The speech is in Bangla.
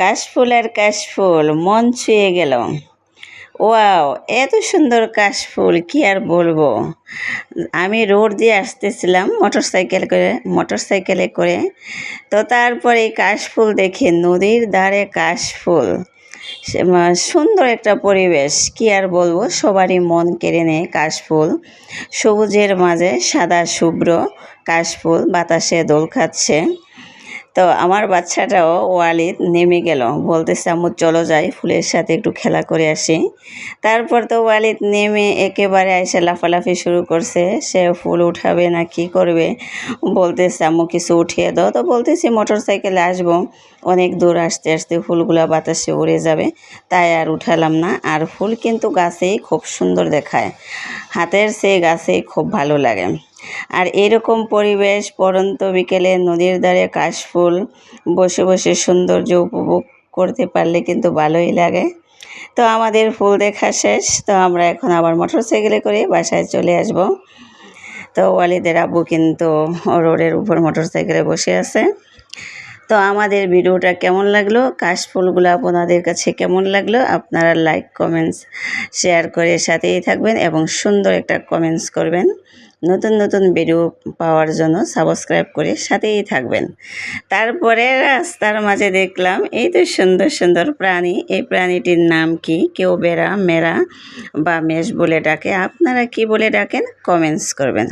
কাশফুল আর কাশফুল, মন ছুঁয়ে গেল। ওয়াও, এত সুন্দর কাশফুল, কি আর বলব? আমি রোড দিয়ে আসতেছিলাম মোটর সাইকেল করে মোটর সাইকেলে করে। তো তারপরে কাশফুল দেখে নদীর ধারে কাশফুল। সুন্দর একটা পরিবেশ, কি আর বলব? সবারই মন কেড়ে নেয় কাশফুল। সবুজের মাঝে সাদা শুভ্র কাশফুল, বাতাসে দোল খাচ্ছে। তো আমার বাচ্চাটাও ওয়ালিদ নেমে গেল। বলতেছে, আম্মু, চলো যাই, ফুলের সাথে একটু খেলা করে আসি। তারপর তো ওয়ালিদ নেমে একেবারে এসে লাফালাফি শুরু করছে। সে ফুল উঠাবে না, কি করবে? বলতেছে, আম্মু, কিছু উঠিয়ে দাও। তো বলতেছি, মোটর সাইকেলে আসব। অনেক দূর আসতে আসতে ফুলগুলা বাতাসে উড়ে যাবে। তাই আর উঠালাম না। আর ফুল কিন্তু গাছেই খুব সুন্দর দেখায়। হাতের সেই গাছেই খুব ভালো লাগে। আর এরকম পরিবেশ পরন্ত বিকেলে নদীর ধারে কাশফুল বসে বসে সৌন্দর্য উপভোগ করতে পারলে কিন্তু ভালোই লাগে। তো আমাদের ফুল দেখা শেষ। তো আমরা এখন আবার মোটর সাইকেলে করে বাসায় চলে আসব। তো ওয়ালিদের আব্বু কিন্তু রোডের উপর মোটর সাইকেলে বসে আছে। তো আমাদের ভিডিওটা কেমন লাগল? কাশফুলগুলো আপনাদের কাছে কেমন লাগল? আপনারা লাইক, কমেন্টস, শেয়ার করে সাথেই থাকবেন এবং সুন্দর একটা কমেন্টস করবেন। নতুন নতুন ভিডিও পাওয়ার জন্য সাবস্ক্রাইব করে সাথেই থাকবেন। তারপরে রাস্তার মাঝে দেখলাম, এই তো সুন্দর সুন্দর প্রাণী। এই প্রাণীটির নাম কি? কেউ বেড়া, মেরা বা মেষ বলে ডাকে। আপনারা কি বলে ডাকেন? কমেন্টস করবেন।